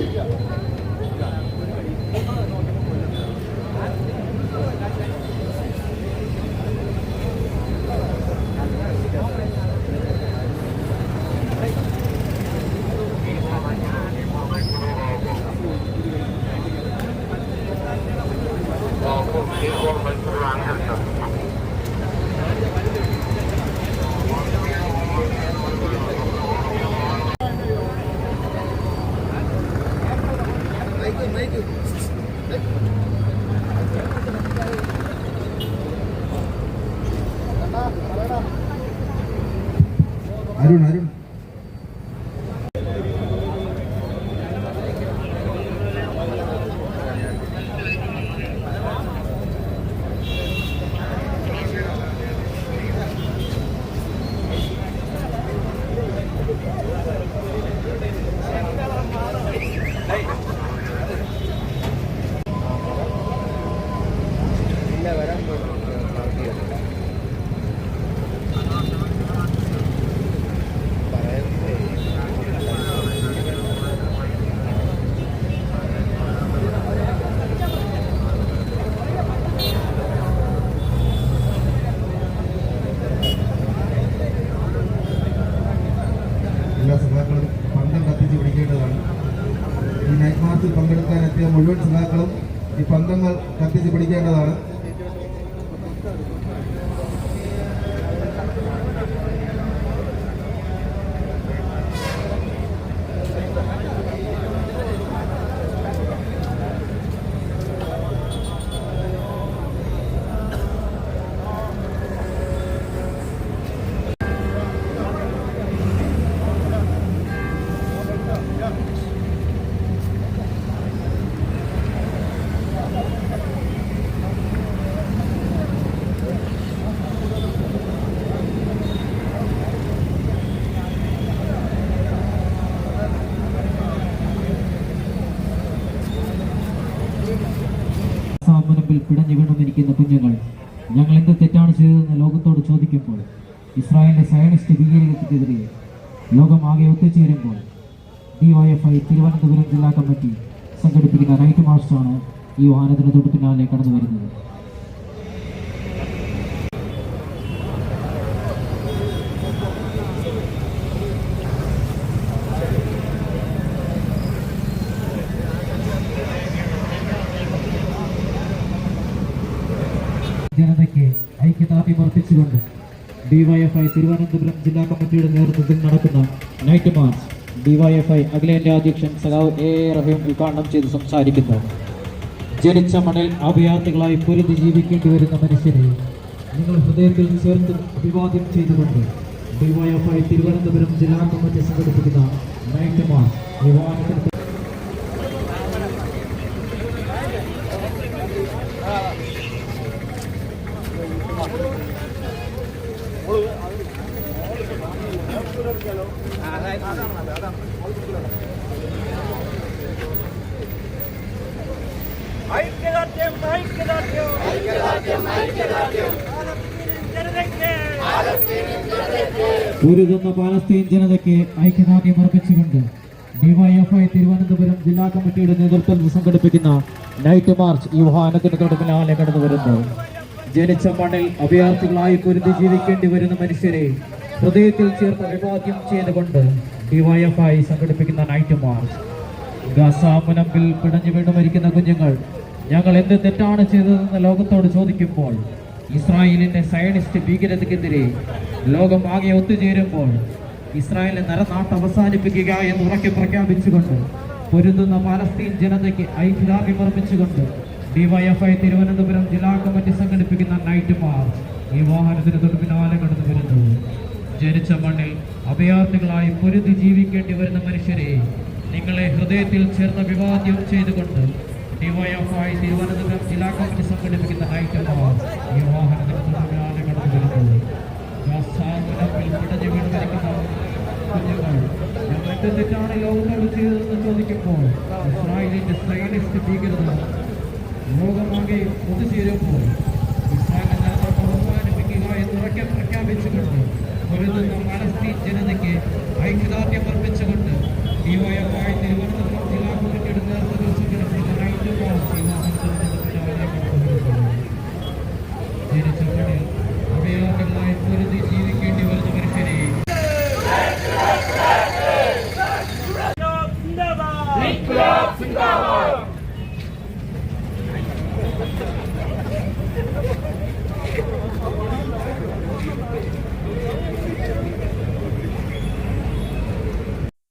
Yeah. Arun Arun മാർച്ചിൽ പങ്കെടുക്കാൻ എത്തിയ മുഴുവൻ സഖാക്കളും ഈ പന്തങ്ങൾ കത്തിച്ച് പിടിക്കേണ്ടതാണ്. മുൻപിൽ പിടഞ്ഞു വീണുമിരിക്കുന്ന കുഞ്ഞുങ്ങൾ. ഞങ്ങൾ എന്ത് തെറ്റാണ് ചെയ്തതെന്ന് ലോകത്തോട് ചോദിക്കുമ്പോൾ ഇസ്രായേലിന്റെ സയനിസ്റ്റ് ഭീകരതയ്ക്കെതിരെ ആകെ ഒത്തുചേരുമ്പോൾ ഡിവൈഎഫ്ഐ തിരുവനന്തപുരം ജില്ലാ കമ്മിറ്റി സംഘടിപ്പിക്കുന്ന നൈറ്റ് മാർച്ചാണ് ഈ വാഹനത്തിന് തൊട്ടു പിന്നാലെ കടന്നു വരുന്നത് ജനതയ്ക്ക് ഐക്യദാർഢ്യം അർപ്പിച്ചുകൊണ്ട് ഡിവൈഎഫ്ഐ തിരുവനന്തപുരം ജില്ലാ കമ്മിറ്റിയുടെ നേതൃത്വത്തിൽ നടക്കുന്ന നൈറ്റ് മാർച്ച് ഡിവൈഎഫ്ഐ അഖിലേന്ത്യാ അധ്യക്ഷൻ സഖാവ് എ റഹീം ഉദ്ഘാടനം ചെയ്ത് സംസാരിക്കുന്നു. ജനിച്ച മണ്ണിൽ അഭയാർത്ഥികളായി പൊരുതി ജീവിക്കേണ്ടി വരുന്ന മനുഷ്യരെ നിങ്ങൾ ഹൃദയത്തിൽ ചേർത്ത് അഭിവാദ്യം ചെയ്തുകൊണ്ട് ഡിവൈഎഫ്ഐ തിരുവനന്തപുരം ജില്ലാ കമ്മിറ്റി സംഘടിപ്പിക്കുന്ന നൈറ്റ് മാർച്ച് വിവാഹത്തിന് ഉരുതുന്ന പാലസ്തീൻ ജനതയ്ക്ക് ഐക്യദാർഢ്യം അർപ്പിച്ചുകൊണ്ട് ഡിവൈഎഫ്ഐ തിരുവനന്തപുരം ജില്ലാ കമ്മിറ്റിയുടെ നേതൃത്വം സംഘടിപ്പിക്കുന്ന നൈറ്റ് മാർച്ച് ഈ വാഹനത്തിന് തൊടുപിന്നാലെ കടന്നു വരുന്നു ജനിച്ച മണ്ണിൽ അഭയാർത്ഥികളായി പൊരുതി ജീവിക്കേണ്ടി വരുന്ന മനുഷ്യരെ ഹൃദയത്തിൽ ചേർത്ത് അഭിവാദ്യം ചെയ്തുകൊണ്ട് ഡിവൈഎഫ്ഐ സംഘടിപ്പിക്കുന്ന നൈറ്റ് മാർച്ച് ഗസാമുനമ്പിൽ പിടഞ്ഞു വീണ് മരിക്കുന്ന കുഞ്ഞുങ്ങൾ ഞങ്ങൾ എന്ത് തെറ്റാണ് ചെയ്തതെന്ന് ലോകത്തോട് ചോദിക്കുമ്പോൾ ഇസ്രായേലിന്റെ സയനിസ്റ്റ് ഭീകരതയ്ക്കെതിരെ ലോകം ആകെ ഒത്തുചേരുമ്പോൾ ഇസ്രായേലിന്റെ നരനാട്ട് അവസാനിപ്പിക്കുക എന്ന് ഉറക്കെ പ്രഖ്യാപിച്ചുകൊണ്ട് പൊരുതുന്ന പാലസ്തീൻ ജനതയ്ക്ക് ഐക്യദാർഢ്യം അർപ്പിച്ചുകൊണ്ട് ഡിവൈഎഫ്ഐ തിരുവനന്തപുരം ജില്ലാ കമ്മിറ്റി സംഘടിപ്പിക്കുന്ന നൈറ്റ് മാർച്ച് ഈ വാഹനത്തിന് തൊട്ടുപിന്നാലെ കടന്നു വരുന്നു. ജനിച്ച മണ്ണിൽ അഭയാർത്ഥികളായി പൊരുതി ജീവിക്കേണ്ടി വരുന്ന മനുഷ്യരെ നിങ്ങളെ ഹൃദയത്തിൽ ചേർന്ന വിവാദ്യം ചെയ്തുകൊണ്ട് ഡിവൈഎഫ്ഐ തിരുവനന്തപുരം ജില്ലാ കമ്മിറ്റി സംഘടിപ്പിക്കുന്ന ഐറ്റം മാർച്ച് ഈ വാഹനത്തിന് കടന്നു വരുന്നത് ഗാസാമുനമ്പിൽ പിടഞ്ഞു വീണ് മരിക്കുന്ന കുഞ്ഞുങ്ങൾ ഞങ്ങൾ എന്ത് തെറ്റാണ് ലോകത്തോട് ചെയ്തതെന്ന് ചോദിക്കുമ്പോൾ ഇസ്രായേലിന്റെ സൈനിസ്റ്റ് ഭീകരത ലോകമാകെ ഒത്തുചേരുമ്പോൾ ഇസ്രായേൽ നേതൃത്വം അവസാനിപ്പിക്കുക എന്ന് ഉറക്കെ പ്രഖ്യാപിച്ചുകൊണ്ട് പൊരുതുന്ന പലസ്തീൻ ജനതയ്ക്ക് ഐക്യദാർഢ്യം അർപ്പിച്ചുകൊണ്ട് ഡിവൈഎഫ്ഐ തിരുവനന്തപുരം ജില്ലാ കമ്മിറ്റിയുടെ നേതൃത്വത്തിൽ സംഘടിപ്പിക്കുന്ന നൈറ്റ് മാർച്ച് ഈ വാഹനത്തിൽ പിന്നാലെ കടന്നുവരുന്നു. ജനിച്ച മണ്ണിൽ അഭയാർത്ഥികളായി പൊരുതി ജീവിക്കേണ്ടി വരുന്ന മനുഷ്യരെ സിന്ദാബാദ്